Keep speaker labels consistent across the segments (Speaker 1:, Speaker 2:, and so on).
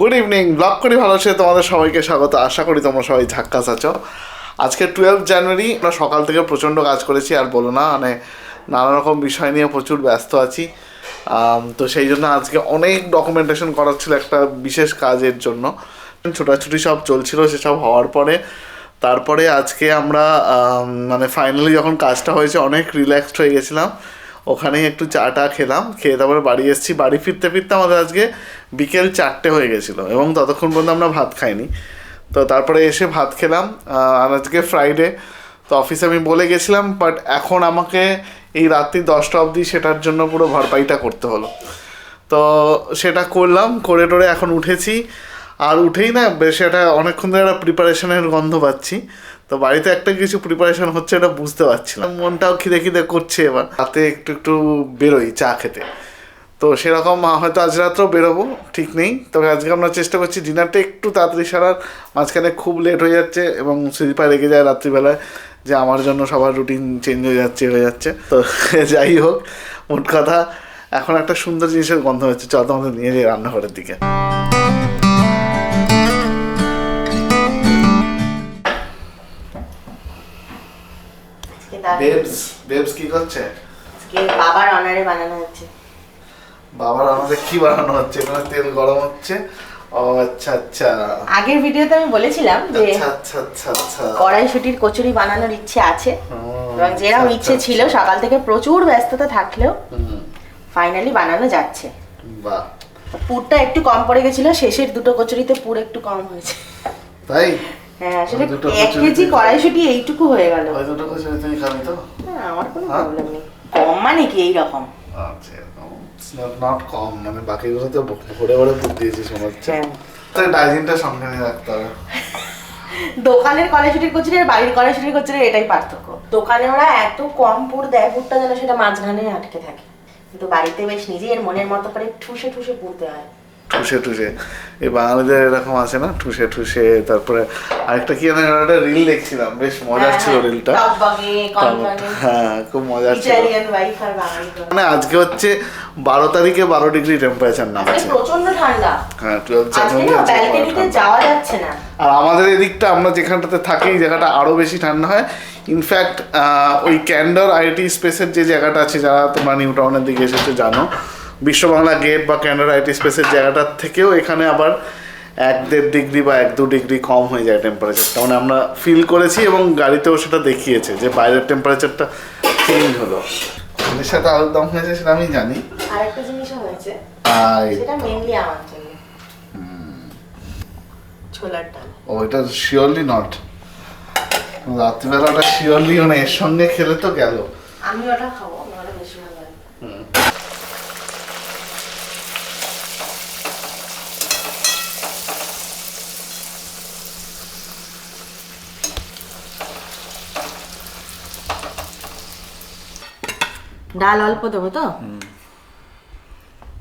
Speaker 1: Good evening blog করি ভালো সে তোমাদের সবাইকে স্বাগত। আশা করি তোমরা সবাই ঝাক্কাস আছো আজকে টুয়েলভ জানুয়ারি আমরা সকাল থেকে প্রচণ্ড কাজ করেছি, আর বলো না মানে নানা রকম বিষয় নিয়ে প্রচুর ব্যস্ত আছি। তো সেই জন্য আজকে অনেক ডকুমেন্টেশন করার ছিল একটা বিশেষ কাজের জন্য। ছোটাছুটি সব চলছিল, সেসব হওয়ার পরে, তারপরে আজকে আমরা মানে ফাইনালি যখন কাজটা হয়েছে, অনেক রিল্যাক্সড হয়ে গেছিলাম। ওখানেই একটু চাটা খেলাম, খেয়ে তারপরে বাড়ি এসেছি। বাড়ি ফিরতে ফিরতে আমাদের আজকে বিকেল চারটে হয়ে গেছিল এবং ততক্ষণ পর্যন্ত আমরা ভাত খাইনি। তো তারপরে এসে ভাত খেলাম। আর আজকে ফ্রাইডে তো অফিসে আমি বলে গেছিলাম বাট এখন আমাকে এই রাত্রি দশটা অবধি সেটার জন্য পুরো ভরপাইটা করতে হলো। তো সেটা করলাম, করে টোরে এখন উঠেছি। আর উঠেই না, বেশ এটা অনেকক্ষণ ধরে একটা প্রিপারেশনের গন্ধ পাচ্ছি। তো বাড়িতে একটা কিছু প্রিপারেশন হচ্ছে এটা বুঝতে পারছিলাম। মনটাও খিদে খিদে করছে এবার। রাতে একটু একটু বেরোই চা খেতে। তো সেরকম হয়তো আজ রাত্রেও বেরোবো, ঠিক নেই। তবে আজকে আমরা চেষ্টা করছি ডিনারটা একটু তাড়াতাড়ি সারার। মাঝখানে খুব লেট হয়ে যাচ্ছে এবং সুদীপা রেগে যায় রাত্রিবেলায়, যে আমার জন্য সবার রুটিন চেঞ্জ হয়ে যাচ্ছে হয়ে যাচ্ছে। তো যাই হোক, মোট কথা, এখন একটা সুন্দর জিনিসের গন্ধ হচ্ছে। চল তোমাদের নিয়ে যাই রান্নাঘরের দিকে। বেবস বেবস কি করছে?
Speaker 2: আজকে বাবার অনারে বানানো হচ্ছে।
Speaker 1: বাবার আমাদের কি বানানো হচ্ছে? এখানে তেল গরম হচ্ছে। ও আচ্ছা আচ্ছা।
Speaker 2: আগের ভিডিওতে আমি বলেছিলাম যে
Speaker 1: আচ্ছা আচ্ছা আচ্ছা আচ্ছা।
Speaker 2: কড়াইশুটির কচুরি বানানোর ইচ্ছে আছে। এবং যেরকম
Speaker 1: আচ্ছা,
Speaker 2: ইচ্ছে
Speaker 1: আচ্ছা,
Speaker 2: ছিল সকাল থেকে প্রচুর ব্যস্ততা থাকলেও ফাইনালি বানানো যাচ্ছে।
Speaker 1: বাহ।
Speaker 2: পুরটা একটু কম পড়ে গেছিল শেষের দুটো কচুরিতে পুর একটু কম হয়েছে।
Speaker 1: তাই?
Speaker 2: হ্যাঁ এক কেজি কড়াইশুটি এইটুকু হয়ে গেল।
Speaker 1: দুটো কচুরি তুমি খাবে তো?
Speaker 2: হ্যাঁ আমার কোনো
Speaker 1: হ্যাঁ?
Speaker 2: প্রবলেম নেই। কম মানে কি এইরকম?
Speaker 1: আচ্ছা নট কম মানে বাকিগুলো তো ভরে ভরে পুর দিয়েছিস মনে হচ্ছে
Speaker 2: হ্যাঁ।
Speaker 1: তাই ডাইজিনটা সঙ্গে নিয়ে রাখতে হবে।
Speaker 2: দোকানের কড়াইশুটির কচুরি আর বাড়ির কড়াইশুটির কচুরি এটাই পার্থক্য। দোকানে ওরা এত কম পুর দেয় পুরটা যেন সেটা মাঝখানে আটকে থাকে। কিন্তু বাড়িতে বেশ নিজের মনের মতো করে ঠুসে ঠুসে পুরতে হয়।
Speaker 1: ঠুসে ঠুসে। এই বাঙালিদের এরকম আছে না? ঠুসে ঠুসে তারপরে আরেকটা কি জানি একটা রিল দেখছিলাম বেশ মজার ছিল রিলটা
Speaker 2: হ্যাঁ,
Speaker 1: হ্যাঁ খুব মজার ছিল। মানে আজকে হচ্ছে বারো তারিখে বারো ডিগ্রি টেম্পারেচার নামছে
Speaker 2: প্রচণ্ড ঠান্ডা।
Speaker 1: হ্যাঁ টুয়েলভ
Speaker 2: আজকে না যাওয়া যাচ্ছে না।
Speaker 1: আর আমাদের এদিকটা আমরা যেখানটাতে থাকি জায়গাটা আরও বেশি ঠান্ডা হয়। ইনফ্যাক্ট ওই ক্যান্ডার আইটি স্পেসের যে জায়গাটা আছে যারা তোমরা নিউ টাউনের দিকে এসেছ জানো বিশ্ব বাংলা গেট বা ক্যান্ডার আইটি স্পেসের জায়গাটার থেকেও এখানে আবার এক দেড় ডিগ্রি বা এক দু ডিগ্রি কম হয়ে যায় টেম্পারেচারটা মানে আমরা ফিল করেছি এবং গাড়িতেও সেটা দেখিয়েছে যে বাইরের টেম্পারেচারটা চেঞ্জ হলো। এর সাথে আলুর দম হয়েছে সেটা আমি জানি।
Speaker 2: আরেকটা জিনিসও হয়েছে। সেটা মেনলি আমার জন্য। ছোলার ডাল।
Speaker 1: ওইটা শিওরলি নট রাত্রিবেলা ওটা শিওরলি মানে এর সঙ্গে খেলে তো গেল।
Speaker 2: আমি ওটা খাব আমার ওটা বেশি ভালো লাগে ডাল অল্প দেবো তো?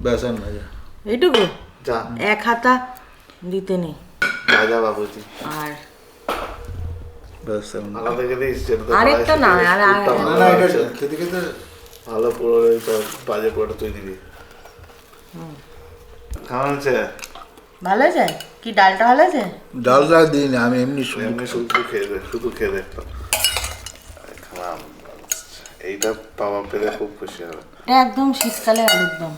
Speaker 3: বেসন ভাজা।
Speaker 2: এইটুকু?
Speaker 1: যা।
Speaker 2: এক হাতা দিতে নেই।
Speaker 1: রাজা বাবুজি।
Speaker 2: আর
Speaker 3: বেসন
Speaker 1: আলাদা খেলে
Speaker 2: আরেকটা না, আর- আর-
Speaker 3: না
Speaker 1: ভালো
Speaker 3: এটা খেতে খেতে
Speaker 1: ভালো পুরো বাজে পুরোটা তুই দিবি। কেমন হচ্ছে
Speaker 2: ভালো আছে কি ডালটা ভালো আছে
Speaker 3: ডাল ডাল দিই না আমি এমনি শুধু
Speaker 1: এমনি শুধু খেয়ে দে শুধু খেয়ে দে খালাম এইটা পাওয়া পেলে খুব খুশি হবে।
Speaker 2: এটা একদম শীতকালে আলুর দম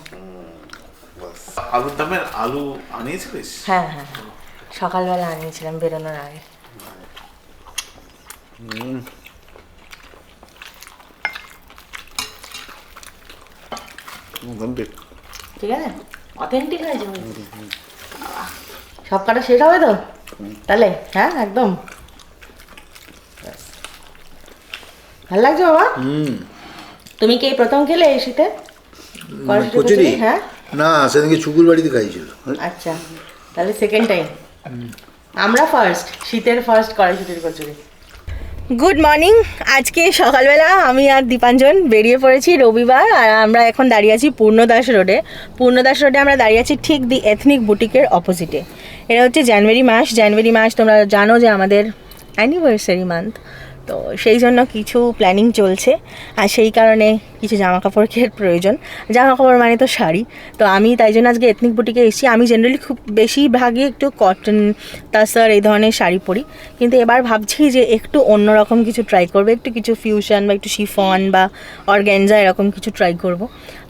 Speaker 1: আলুর দামের আলু আনিয়েছিলিস?
Speaker 2: হ্যাঁ হ্যাঁ হ্যাঁ। সকালবেলা আনিয়েছিলাম বেরোনোর আগে। ঠিক। আছে? অথেন্টিক হয়েছে। সব কাটা শেষ হবে তো? তাহলে? হ্যাঁ একদম। ভালো লাগছে বাবা? তুমি কি এই প্রথম খেলে এই শীতে?
Speaker 3: কচুরি?
Speaker 2: হ্যাঁ?
Speaker 3: না সেদিনকে চুকুর বাড়িতে খাইছিল।
Speaker 2: আচ্ছা তাহলে সেকেন্ড টাইম আমরা ফার্স্ট শীতের ফার্স্ট কড়াইশুটির কচুরি গুড মর্নিং আজকে সকালবেলা আমি আর দীপাঞ্জন বেরিয়ে পড়েছি রবিবার আর আমরা এখন দাঁড়িয়ে আছি পূর্ণদাস রোডে। পূর্ণদাস রোডে আমরা দাঁড়িয়ে আছি ঠিক দি এথনিক বুটিকের অপোজিটে এটা হচ্ছে জানুয়ারি মাস। জানুয়ারি মাস তোমরা জানো যে আমাদের অ্যানিভার্সারি মান্থ তো সেই জন্য কিছু প্ল্যানিং চলছে। আর সেই কারণে কিছু জামা কাপড়ের প্রয়োজন। জামা কাপড় মানে তো শাড়ি। তো আমি তাই জন্য আজকে এথনিক বুটিকে এসেছি। আমি জেনারেলি খুব বেশিরভাগই একটু কটন তাসার এই ধরনের শাড়ি পরি। কিন্তু এবার ভাবছি যে একটু অন্যরকম কিছু ট্রাই করব। একটু কিছু ফিউশন বা একটু শিফন বা অর্গ্যানজা এরকম কিছু ট্রাই করব।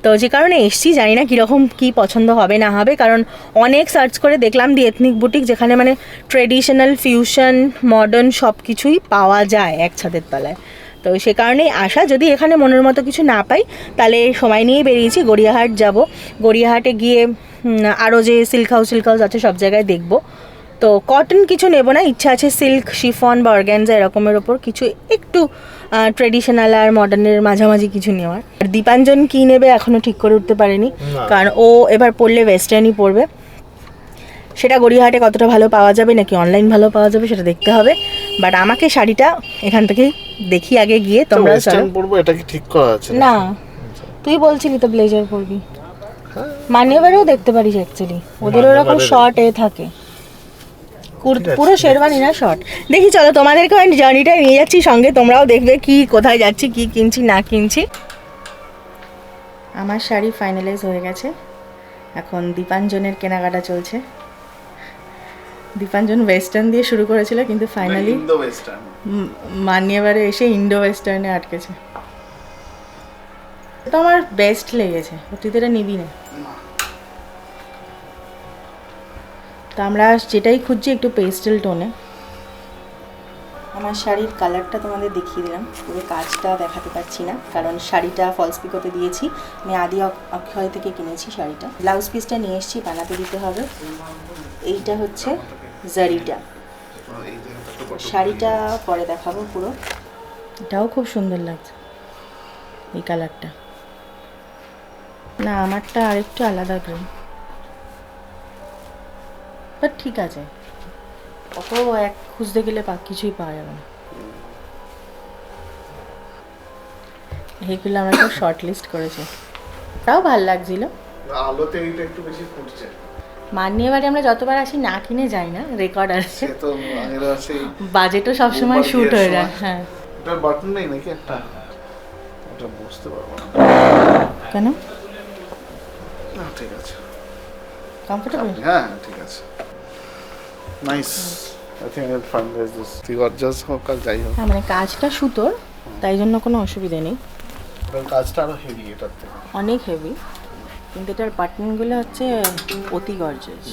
Speaker 2: তো যে কারণে এসছি, জানি না কীরকম কী পছন্দ হবে না হবে, কারণ অনেক সার্চ করে দেখলাম দি এথনিক বুটিক যেখানে মানে ট্রেডিশনাল ফিউশন মডার্ন সব কিছুই পাওয়া যায় এক ছাদের তলায়। তো সে কারণেই আশা যদি এখানে মনের মতো কিছু না পাই, তাহলে সময় নিয়েই বেরিয়েছি, গড়িয়াহাট যাব। গড়িয়াহাটে গিয়ে আরও যে সিল্ক হাউস সিল্ক হাউস আছে, সব জায়গায় দেখব। তো কটন কিছু নেব না, ইচ্ছা আছে সিল্ক শিফন বা অর্গ্যানজা এরকমের ওপর কিছু একটু ট্রেডিশনাল আর মডার্নের মাঝামাঝি কিছু নেওয়ার। আর দীপাঞ্জন কী নেবে এখনও ঠিক করে উঠতে পারেনি কারণ ও এবার পড়লে ওয়েস্টার্নই পড়বে। সেটা গড়িয়াহাটে কতটা ভালো পাওয়া যাবে নাকি অনলাইন ভালো পাওয়া যাবে সেটা দেখতে হবে। বাট আমাকে শাড়িটা এখান থেকেই দেখি আগে গিয়ে তোমরা চলো।
Speaker 1: পরবো এটা কি ঠিক করা আছে
Speaker 2: না। তুই বলছিলি তো ব্লেজার পরবি। মানিয়েবারেও দেখতে পারিস অ্যাকচুয়ালি ওদের ওরকম শর্ট এ থাকে। পুরো শেরওয়ানি না শর্ট দেখি চলো তোমাদেরকেও আমি জার্নিটা নিয়ে যাচ্ছি সঙ্গে তোমরাও দেখবে কি কোথায় যাচ্ছি কি কিনছি না কিনছি। আমার শাড়ি ফাইনালাইজ হয়ে গেছে। এখন দীপাঞ্জনের কেনাকাটা চলছে। দীপাঞ্জন ওয়েস্টার্ন দিয়ে শুরু করেছিল কিন্তু ফাইনালি মানিয়েবারে এসে ইন্ডো ওয়েস্টার্নে আটকেছে। তো আমার বেস্ট লেগেছে তুই তো এটা নিবি না তো আমরা যেটাই খুঁজছি একটু পেস্টেল টোনে আমার শাড়ির কালারটা তোমাদের দেখিয়ে দিলাম, পুরো কাজটা দেখাতে পারছি না, কারণ শাড়িটা ফলস পিকোতে দিয়েছি। আমি আদি অক- অক্ষয় থেকে কিনেছি শাড়িটা। ব্লাউজ পিসটা নিয়ে এসেছি, বানাতে দিতে হবে। এইটা হচ্ছে জারিটা শাড়িটা পরে দেখাবো পুরো। এটাও খুব সুন্দর লাগছে, এই কালারটা না, আমারটা আরেকটু আলাদা গ্রিন বাট ঠিক আছে। অত এক খুঁজতে গেলে পা কিছুই পাওয়া যাবে না। এইগুলো আমরা সব শর্ট লিস্ট করেছি। তাও ভালো লাগছিল।
Speaker 1: আলোতে এইটা একটু বেশি ফুটছে।
Speaker 2: মানিয়ে এবারে আমরা যতবার আসি না কিনে যাই না রেকর্ড আছে।
Speaker 1: তো
Speaker 2: বাজেটও সবসময় শ্যুট হয়ে যায় হ্যাঁ।
Speaker 1: এটার বাটন নেই নাকি একটা? ওটা বুঝতে পারব না।
Speaker 2: কেন?
Speaker 1: না ঠিক আছে।
Speaker 2: কমফোর্টেবল
Speaker 1: হ্যাঁ ঠিক আছে। Nice I think I finalize this তুই গর্জাস হোক আর যাই হোক
Speaker 2: হ্যাঁ মানে কাজটা সুতোর তাই জন্য কোনো অসুবিধা নেই।
Speaker 1: কাজটা আরও হেভি এটার থেকে।
Speaker 2: অনেক হেভি কিন্তু এটার বাটনগুলো হচ্ছে অতি গর্জাস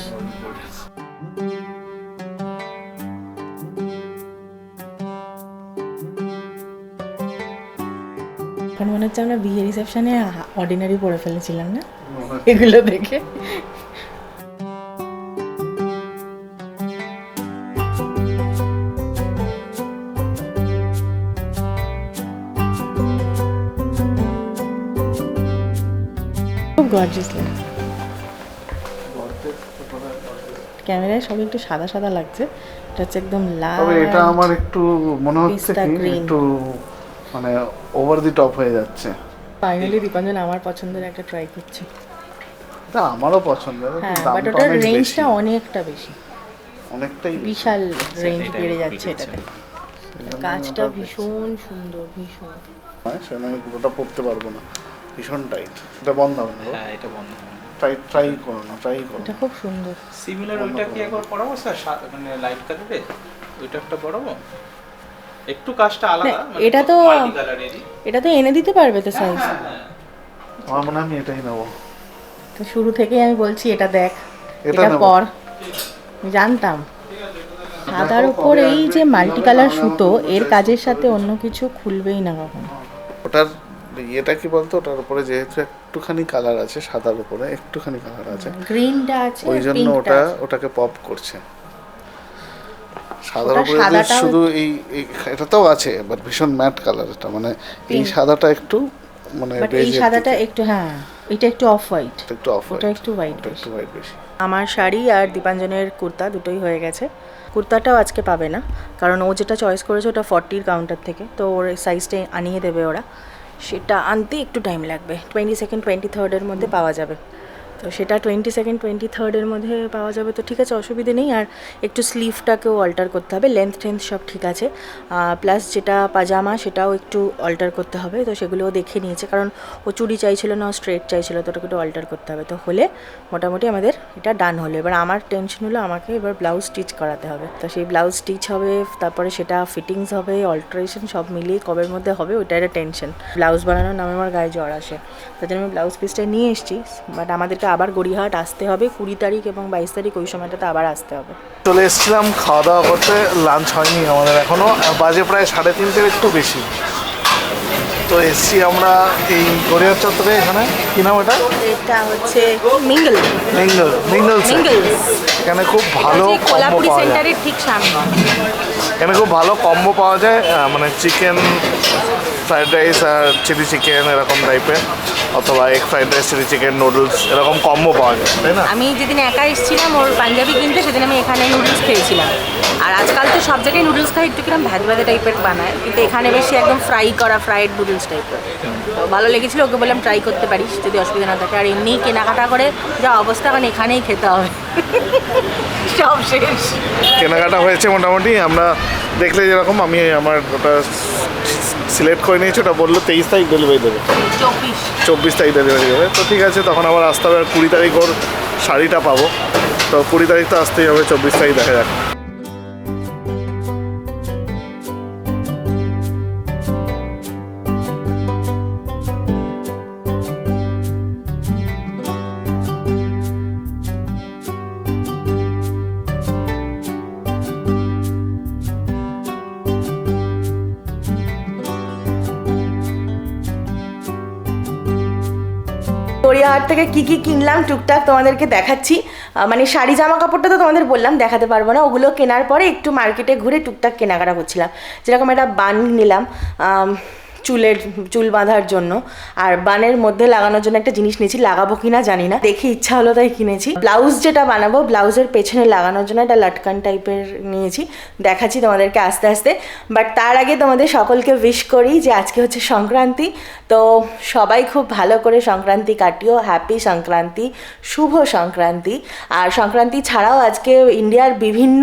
Speaker 2: এখন মনে হচ্ছে আমরা বিয়ে রিসেপশনে অর্ডিনারি পরে ফেলেছিলাম না? এগুলো দেখে। গর্জিয়াস লাগে ক্যামেরায় সব একটু সাদা সাদা লাগছে। এটা হচ্ছে একদম লাল
Speaker 1: তবে এটা আমার একটু মনে হচ্ছে কি একটু মানে ওভার দি টপ হয়ে যাচ্ছে।
Speaker 2: ফাইনালি দীপাঞ্জন আমার পছন্দের একটা ট্রাই করছে।
Speaker 1: এটা আমারও পছন্দ
Speaker 2: হ্যাঁ বাট ওটার রেঞ্জটা অনেকটা বেশি।
Speaker 1: অনেকটাই
Speaker 2: বিশাল রেঞ্জ বেড়ে যাচ্ছে এটাতে। কাজটা ভীষণ সুন্দর ভীষণ।
Speaker 1: হয় আমি পুরোটা পড়তে পারব না। ভীষণ টাইট এটা বন্ধ হবে না
Speaker 4: হ্যাঁ এটা বন্ধ
Speaker 1: ট্রাই ট্রাই করো না ট্রাই করো।
Speaker 2: এটা খুব সুন্দর।
Speaker 4: সিমিলার ওইটা কি একবার পড়াবো স্যার? মানে লাইট কালারে ওইটা একটা পড়াবো একটু কাজটা আলাদা মানে
Speaker 2: এটা তো- এটা তো এনে দিতে পারবে তো সাইজ
Speaker 1: আমার মনে আমি এটাই নেব।
Speaker 2: তো শুরু থেকেই আমি বলছি এটা দেখ
Speaker 1: এটা
Speaker 2: এটা পর। জানতাম। সাদার উপর এই যে মাল্টি কালার সুতো এর কাজের সাথে অন্য কিছু খুলবেই না কখন।
Speaker 1: ওটার ইয়েটা কি বলতো? ওটার উপরে যেহেতু একটুখানি কালার আছে সাদার উপরে একটুখানি কালার আছে
Speaker 2: গ্রিনটা আছে
Speaker 1: ওই জন্য ওটা ওটাকে পপ করছে। সাদার উপরে শুধু এই এই- এটাতেও আছে বাট ভীষণ ম্যাট কালার এটা। মানে এই সাদাটা একটু মানে
Speaker 2: এই সাদাটা একটু হ্যাঁ এটা একটু অফ হোয়াইট
Speaker 1: একটু অফ
Speaker 2: ওটা একটু হোয়াইট।
Speaker 1: একটু হোয়াইট বেশি।
Speaker 2: আমার শাড়ি আর দীপাঞ্জনের কুর্তা দুটোই হয়ে গেছে। কুর্তাটাও আজকে পাবে না কারণ ও যেটা চয়েস করেছে ওটা ফর্টির কাউন্টার থেকে তো ওর সাইজটা আনিয়ে দেবে ওরা। সেটা আনতে একটু টাইম লাগবে। টোয়েন্টি সেকেন্ড টোয়েন্টি থার্ডের মধ্যে পাওয়া যাবে। তো সেটা টোয়েন্টি সেকেন্ড টোয়েন্টি থার্ডের মধ্যে পাওয়া যাবে। তো ঠিক আছে, অসুবিধে নেই। আর একটু স্লিভটাকেও অল্টার করতে হবে। লেন্থ টেন্থ সব ঠিক আছে। প্লাস যেটা পাজামা, সেটাও একটু অল্টার করতে হবে। তো সেগুলোও দেখে নিয়েছে। কারণ ও চুড়ি চাইছিল না স্ট্রেট চাইছিল, তো ওটাকে একটু অল্টার করতে হবে। তো হলে মোটামুটি আমাদের এটা ডান হলো। এবার আমার টেনশন হলো, আমাকে এবার ব্লাউজ স্টিচ করাতে হবে। তো সেই ব্লাউজ স্টিচ হবে, তারপরে সেটা ফিটিংস হবে অল্টারেশন সব মিলিয়ে কবের মধ্যে হবে ওটা একটা টেনশন ব্লাউজ বানানোর নামে আমার গায়ে জ্বর আসে। তার জন্য আমি ব্লাউজ পিসটা নিয়ে এসেছি। বাট আমাদেরকে আবার গড়িয়াহাট আসতে হবে কুড়ি তারিখ এবং বাইশ তারিখ ওই সময়টাতে আবার আসতে হবে।
Speaker 1: চলে এসেছিলাম খাওয়া দাওয়া করতে লাঞ্চ হয়নি আমাদের এখনও বাজে প্রায় সাড়ে তিনটের একটু বেশি। তো এসছি আমরা এই গড়িয়ার চত্বরে এখানে। কি নাম এটা
Speaker 2: এটা হচ্ছে মিঙ্গল।
Speaker 1: মিঙ্গল মিঙ্গল এখানে খুব ভালো
Speaker 2: কোলাপুরি সেন্টারের ঠিক সামনে।
Speaker 1: এখানে খুব ভালো কম্বো পাওয়া যায় মানে চিকেন ফ্রাইড রাইস আর চিলি চিকেন এরকম টাইপের অথবা egg fried rice chilli chicken noodles এরকম কম্বো পাওয়া যায় তাই না?
Speaker 2: আমি যেদিন একা এসেছিলাম ওর পাঞ্জাবি কিনতে সেদিন আমি এখানে নুডলস খেয়েছিলাম। আর আজকাল তো সব জায়গায় নুডলস খাই একটু কিরম ভ্যাজ ভ্যাজে টাইপের বানায় কিন্তু এখানে বেশি একদম ফ্রাই করা ফ্রাইড নুডলস টাইপের তো ভালো লেগেছিল ওকে বললাম ট্রাই করতে পারিস যদি অসুবিধা না থাকে। আর এমনি কেনাকাটা করে যা অবস্থা এখন এখানেই খেতে হবে। সব শেষ।
Speaker 1: কেনাকাটা হয়েছে মোটামুটি আমরা দেখলে যেরকম আমি আমার ওটা সিলেক্ট করে নিয়েছি ওটা বলল তেইশ তারিখ ডেলিভারি দেবে।
Speaker 2: চব্বিশ।
Speaker 1: তারিখ ডেলিভারি দেবে। তো ঠিক আছে তখন আবার আসতে হবে। আর কুড়ি তারিখ ওর শাড়িটা পাবো। তো কুড়ি তারিখ তো আসতেই হবে চব্বিশ তারিখ দেখা যাক।
Speaker 2: গড়িয়াহাট থেকে কি কি কিনলাম টুকটাক তোমাদেরকে দেখাচ্ছি। মানে শাড়ি জামা কাপড়টা তো তোমাদের বললাম, দেখাতে পারব না। ওগুলো কেনার পরে একটু মার্কেটে ঘুরে টুকটাক কেনাকাটা করছিলাম। যেরকম একটা বান নিলাম। চুলের, চুল বাঁধার জন্য। আর বানের মধ্যে লাগানোর জন্য একটা জিনিস নিয়েছি, লাগাবো কিনা জানি না। দেখে ইচ্ছা হলো তাই কিনেছি। ব্লাউজ যেটা বানাবো, ব্লাউজের পেছনে লাগানোর জন্য একটা লটকান টাইপের নিয়েছি। দেখাচ্ছি তোমাদেরকে আস্তে আস্তে। বাট তার আগে তোমাদের সকলকে উইশ করি যে আজকে হচ্ছে সংক্রান্তি। তো সবাই খুব ভালো করে সংক্রান্তি কাটিও। হ্যাপি সংক্রান্তি, শুভ সংক্রান্তি। আর সংক্রান্তি ছাড়াও আজকে ইন্ডিয়ার বিভিন্ন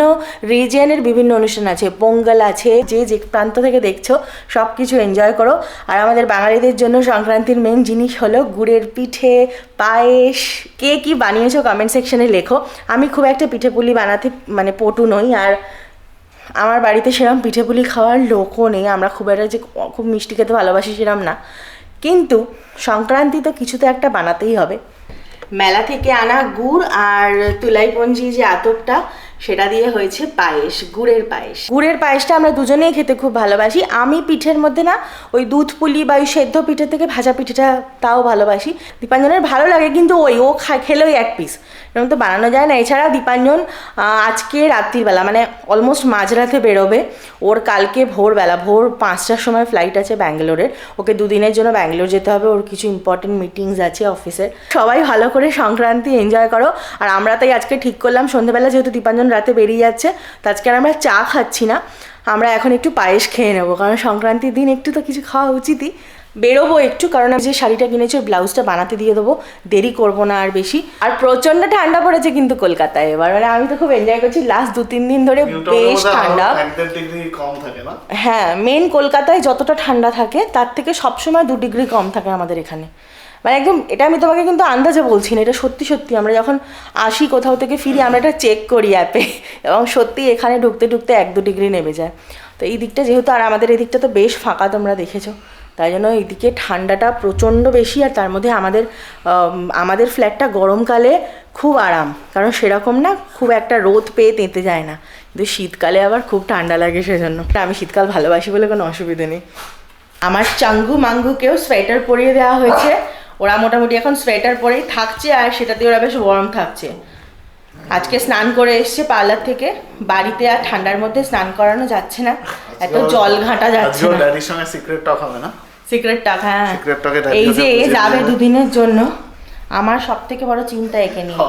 Speaker 2: রিজিয়নের বিভিন্ন অনুষ্ঠান আছে। পোঙ্গল আছে, যে যে প্রান্ত থেকে দেখছ সব কিছু এনজয় করো। আর আমাদের বাঙালিদের জন্য সংক্রান্তির মেন জিনিস হলো গুড়ের পিঠে, পায়েস। কে কি বানিয়েছো কমেন্ট সেকশনে লেখো। আমি খুব একটা পিঠে পুলি বানাতে মানে পটু নই। আর আমার বাড়িতে সেরকম পিঠে পুলি খাওয়ার লোকও নেই। আমরা খুব একটা যে খুব মিষ্টি খেতে ভালোবাসি সেরকম না। কিন্তু সংক্রান্তি তো কিছু তো একটা বানাতেই হবে। মেলা থেকে আনা গুড় আর তুলাইপঞ্জি যে আতপটা সেটা দিয়ে হয়েছে পায়েস, গুড়ের পায়েস। গুড়ের পায়েসটা আমরা দুজনেই খেতে খুব ভালোবাসি। আমি পিঠের মধ্যে না, ওই দুধ পুলি বা ওই সেদ্ধ পিঠে থেকে ভাজা পিঠেটা তাও ভালোবাসি। দীপাঞ্জনের ভালো লাগে কিন্তু ওই, ও খা ওই এক পিস এরকম তো বানানো যায় না। এছাড়া দীপাঞ্জন আজকে রাত্রিবেলা মানে অলমোস্ট মাঝরাতে বেরোবে। ওর কালকে ভোরবেলা, ভোর পাঁচটার সময় ফ্লাইট আছে ব্যাঙ্গালোরের। ওকে দুদিনের জন্য ব্যাঙ্গালোর যেতে হবে। ওর কিছু ইম্পর্টেন্ট মিটিংস আছে অফিসের সবাই ভালো করে সংক্রান্তি এনজয় করো। আর আমরা তাই আজকে ঠিক করলাম। সন্ধ্যেবেলা যেহেতু দীপাঞ্জন রাতে বেরিয়ে যাচ্ছে, তো আজকে আর আমরা চা খাচ্ছি না। আমরা এখন একটু পায়েস খেয়ে নেব। কারণ সংক্রান্তির দিন একটু তো কিছু খাওয়া উচিতই। বেরোবো একটু কারণ আমি যে শাড়িটা কিনেছি ওই ব্লাউজটা বানাতে দিয়ে দেবো। দেরি করব না আর বেশি। আর প্রচণ্ড ঠান্ডা পড়েছে কিন্তু কলকাতায় এবার। মানে আমি তো খুব এনজয় করছি। লাস্ট দু তিন দিন ধরে বেশ ঠান্ডা। হ্যাঁ মেন কলকাতায় যতটা ঠান্ডা থাকে তার থেকে সবসময় দু ডিগ্রি কম থাকে আমাদের এখানে। মানে একদম এটা আমি তোমাকে কিন্তু আন্দাজে বলছি না এটা সত্যি সত্যি। আমরা যখন আসি কোথাও থেকে ফিরি আমরা এটা চেক করি অ্যাপে এবং সত্যি এখানে ঢুকতে ঢুকতে এক দু ডিগ্রি নেমে যায়। তো এই দিকটা যেহেতু আর আমাদের এই দিকটা তো বেশ ফাঁকা তোমরা দেখেছ। তাই জন্য এইদিকে ঠান্ডাটা প্রচণ্ড বেশি আর তার মধ্যে আমাদের আমাদের ফ্ল্যাটটা গরমকালে খুব আরাম। কারণ সেরকম না খুব একটা রোদ পেয়ে তেঁতে যায় না। কিন্তু শীতকালে আবার খুব ঠান্ডা লাগে সেজন্য। আমি শীতকাল ভালোবাসি বলে কোনো অসুবিধে নেই। আমার চাঙ্গু মাঙ্গুকেও সোয়েটার পরিয়ে দেওয়া হয়েছে। ওরা মোটামুটি এখন সোয়েটার পরেই থাকছে আর সেটাতে ওরা বেশ গরম থাকছে। আজকে স্নান করে এসছে পার্লার থেকে। বাড়িতে আর ঠান্ডার মধ্যে স্নান করানো যাচ্ছে না। এত জল ঘাঁটা যাচ্ছে না।
Speaker 1: ড্যাডির সঙ্গে সিক্রেট টক হবে না?
Speaker 2: সিক্রেট টাক হ্যাঁ।
Speaker 1: এ daddy
Speaker 2: এই যে এ যাবে দুদিনের জন্য আমার সব থেকে বড় চিন্তা একে নিয়ে।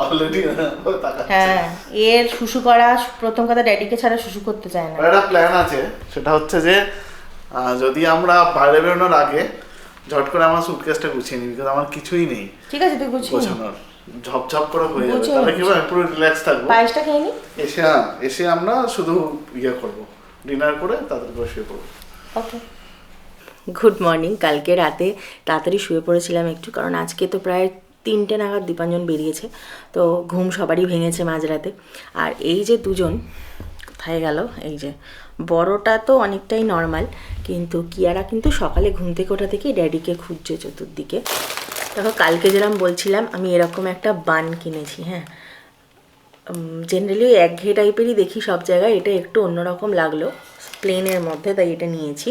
Speaker 2: হ্যাঁ এর শুশু করা প্রথম কথা ড্যাডিকে ছাড়া শুশু করতে চায় না।
Speaker 1: একটা প্ল্যান আছে সেটা হচ্ছে যে যদি আমরা বাইরে বেরোনোর আগে ঝট করে আমার সুটকেসটা গুছিয়ে নিই বিকজ আমার কিছুই নেই।
Speaker 2: ঠিক আছে তুই গুছিয়ে।
Speaker 1: গোছানোর ঝপঝপ করে হয়ে যাবে। তাহলে কি হবে পুরো রিল্যাক্স থাকব।
Speaker 2: পায়েসটা খেয়ে নি?
Speaker 1: এসে এসে আমরা শুধু ইয়ে করব ডিনার করে তাদের করে শুয়ে পড়ব।
Speaker 2: ওকে গুড মর্নিং কালকে রাতে তাড়াতাড়ি শুয়ে পড়েছিলাম একটু, কারণ আজকে তো প্রায় তিনটে নাগাদ দীপাঞ্জন বেরিয়েছে, তো ঘুম সবারই ভেঙেছে মাঝরাতে। আর এই যে দুজন, কোথায় গেল? এই যে, বড়টা তো অনেকটাই নর্মাল কিন্তু কিয়ারা কিন্তু সকালে ঘুম থেকে ওঠা থেকেই ড্যাডিকে খুঁজছে চতুর্দিকে। দেখো, কালকে যেরকম বলছিলাম, আমি এরকম একটা বান কিনেছি হ্যাঁ। জেনারেলি ওই একঘেয়ে টাইপেরই দেখি সব জায়গায়, এটা একটু অন্যরকম লাগল প্লেনের মধ্যে, তাই এটা নিয়েছি।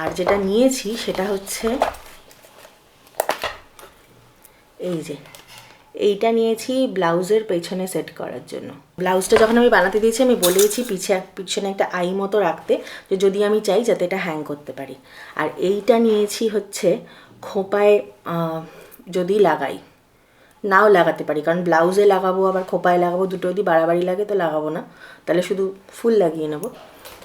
Speaker 2: আর যেটা নিয়েছি সেটা হচ্ছে এই যে, এইটা নিয়েছি ব্লাউজের পেছনে সেট করার জন্য। ব্লাউজটা যখন আমি বানাতে দিয়েছি, আমি বলেছি পিছে পিছনে একটা আই মতো রাখতে যে যদি আমি চাই যাতে এটা হ্যাং করতে পারি। আর এইটা নিয়েছি হচ্ছে খোপায় যদি লাগাই, নাও লাগাতে পারি। কারণ ব্লাউজে লাগাবো, আবার খোপায় লাগাবো, দুটো যদি বাড়াবাড়ি লাগে তো লাগাবো না। তাহলে শুধু ফুল লাগিয়ে নেব।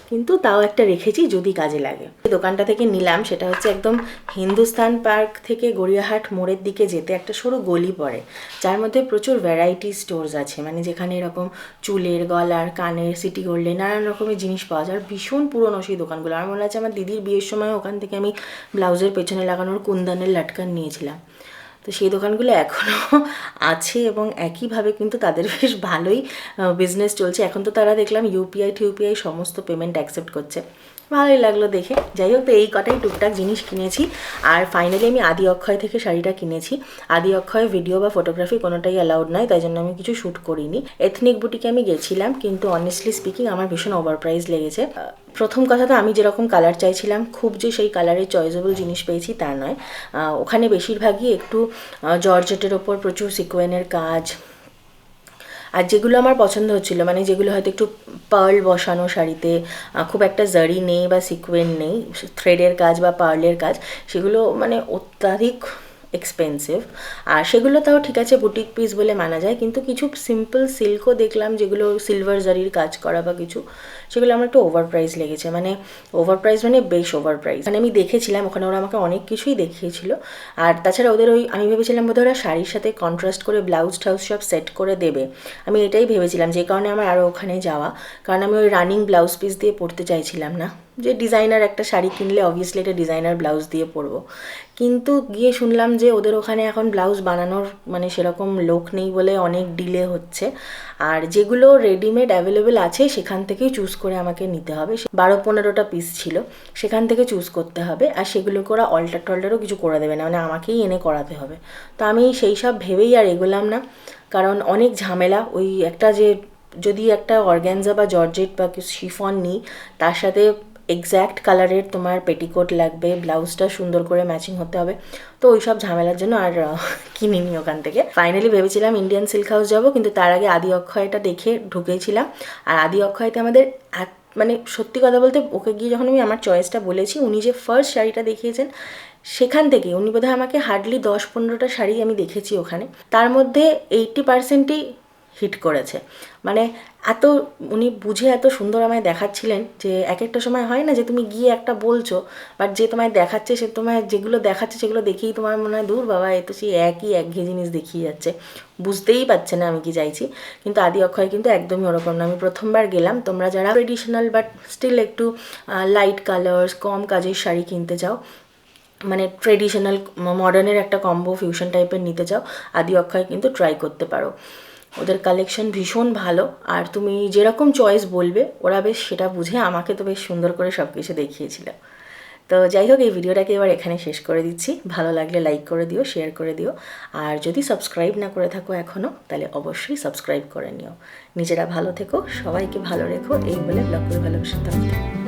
Speaker 2: কিন্তু তাও একটা রেখেছি যদি কাজে লাগে। দোকানটা থেকে নিলাম, সেটা হচ্ছে একদম হিন্দুস্তান পার্ক থেকে গড়িয়াহাট মোড়ের দিকে যেতে একটা সরু গলি পড়ে। যার মধ্যে প্রচুর ভ্যারাইটি স্টোর্স আছে মানে যেখানে এরকম চুলের গলার, কানের, সিটি গোল্ডে নানান রকমের জিনিস পাওয়া যায়। আর ভীষণ পুরনো সেই দোকানগুলো। আমার মনে আছে আমার দিদির বিয়ের সময় ওখান থেকে আমি ব্লাউজের পেছনে লাগানোর কুন্দানের লাটকান নিয়েছিলাম। তো সেই দোকানগুলো এখনও আছে এবং একইভাবে কিন্তু তাদের বেশ ভালোই বিজনেস চলছে। এখন তো তারা দেখলাম ইউপিআই টিউপিআই সমস্ত পেমেন্ট অ্যাকসেপ্ট করছে। ভালোই লাগল দেখে। যাই হোক, তো এই কটাই টুকটাক জিনিস কিনেছি। আর ফাইনালি আমি আদি অক্ষয় থেকে শাড়িটা কিনেছি। আদি অক্ষয় ভিডিও বা ফটোগ্রাফি কোনোটাই অ্যালাউড নয় তাই জন্য আমি কিছু শ্যুট করিনি। এথনিক বুটিকে আমি গেছিলাম, কিন্তু অনেস্টলি স্পিকিং আমার ভীষণ ওভার প্রাইস লেগেছে। প্রথম কথা তো আমি যেরকম কালার চাইছিলাম, খুব যে সেই কালারের চয়েসেবল জিনিস পেয়েছি তা নয়। ওখানে বেশিরভাগই একটু জর্জেটের ওপর প্রচুর সিকোয়েনের কাজ। আর যেগুলো আমার পছন্দ হচ্ছিল মানে যেগুলো হয়তো একটু পার্ল বসানো শাড়িতে খুব একটা জারি নেই বা সিকুয়েন্ট নেই থ্রেডের কাজ বা পার্লের কাজ, সেগুলো মানে অত্যাধিক এক্সপেন্সিভ আর সেগুলো তাও ঠিক আছে বুটিক পিস বলে মানা যায়, কিন্তু কিছু সিম্পল সিল্কও দেখলাম যেগুলো সিলভার জারির কাজ করা বা কিছু, সেগুলো আমার একটু ওভার প্রাইস লেগেছে। মানে ওভার প্রাইস মানে বেশ ওভার প্রাইস মানে আমি দেখেছিলাম, ওখানে ওরা আমাকে অনেক কিছুই দেখিয়েছিল। আর তাছাড়া ওদের ওই, আমি ভেবেছিলাম বোধহয় ওরা শাড়ির সাথে কন্ট্রাস্ট করে ব্লাউজ টাউজ সব সেট করে দেবে। আমি এটাই ভেবেছিলাম, যে কারণে আমার আরও ওখানে যাওয়া। কারণ আমি ওই রানিং ব্লাউজ পিস দিয়ে পরতে চাইছিলাম না। যে ডিজাইনার একটা শাড়ি কিনলে অবভিয়াসলি একটা ডিজাইনার ব্লাউজ দিয়ে পরবো। কিন্তু গিয়ে শুনলাম যে ওদের ওখানে এখন ব্লাউজ বানানোর মানে সেরকম লোক নেই বলে অনেক ডিলে হচ্ছে। আর যেগুলো রেডিমেড অ্যাভেলেবেল আছে সেখান থেকেই চুজ করে আমাকে নিতে হবে। বারো পনেরোটা পিস ছিল, সেখান থেকে চুজ করতে হবে। আর সেগুলোকে ওরা অল্টার টল্টারও কিছু করে দেবে না মানে আমাকেই এনে করাতে হবে। তো আমি সেই সব ভেবেই আর এগোলাম না। কারণ অনেক ঝামেলা, ওই একটা যে যদি একটা অর্গ্যানজা বা জর্জেট বা কিছু শিফন নিই, তার সাথে এক্স্যাক্ট কালারের তোমার পেটিকোট লাগবে ব্লাউজটা সুন্দর করে ম্যাচিং হতে হবে। তো ওই সব ঝামেলার জন্য আর কিনিনি ওখান থেকে। ফাইনালি ভেবেছিলাম ইন্ডিয়ান সিল্ক হাউস যাব, কিন্তু তার আগে আদি অক্ষয়টা দেখে ঢুকেছিলাম। আর আদি অক্ষয়তে আমাদের এক মানে সত্যি কথা বলতে ওকে গিয়ে যখন আমি আমার চয়েসটা বলেছি, উনি যে ফার্স্ট শাড়িটা দেখিয়েছেন, সেখান থেকে উনি বোধহয় আমাকে হার্ডলি দশ পনেরোটা শাড়ি আমি দেখেছি ওখানে। তার মধ্যে এইটটি পার্সেন্টই হিট করেছে। মানে এত, উনি বুঝে এত সুন্দর আমায় দেখাচ্ছিলেন যে এক একটা সময় হয় না যে তুমি গিয়ে একটা বলছো বাট যে তোমায় দেখাচ্ছে, সে তোমায় যেগুলো দেখাচ্ছে, সেগুলো দেখেই তোমার মনে হয়, দূর বাবা, এ তো সেই একই একঘেয়ে জিনিস দেখিয়ে যাচ্ছে। বুঝতেই পারছে না আমি কি চাইছি। কিন্তু আদি অক্ষয় কিন্তু একদমই ওরকম না। আমি প্রথমবার গেলাম, তোমরা যারা ট্রেডিশনাল বাট স্টিল একটু লাইট কালার্স কম কাজের শাড়ি কিনতে চাও মানে ট্রেডিশনাল মডার্নের একটা কম্বো ফিউশন টাইপের নিতে চাও, আদি অক্ষয় কিন্তু ট্রাই করতে পারো। ওদের কালেকশন ভীষণ ভালো। আর তুমি যেরকম চয়েস বলবে, ওরা বেশ সেটা বুঝে আমাকে তো বেশ সুন্দর করে সব কিছু দেখিয়েছিল। তো যাই হোক, এই ভিডিওটাকে এবার এখানে শেষ করে দিচ্ছি। ভালো লাগলে লাইক করে দিও শেয়ার করে দিও। আর যদি সাবস্ক্রাইব না করে থাকো এখনও তাহলে অবশ্যই সাবস্ক্রাইব করে নিও। নিজেরা ভালো থেকো, সবাইকে ভালো রেখো। এই বলে ব্লগ করে ভালোবাসা থাকো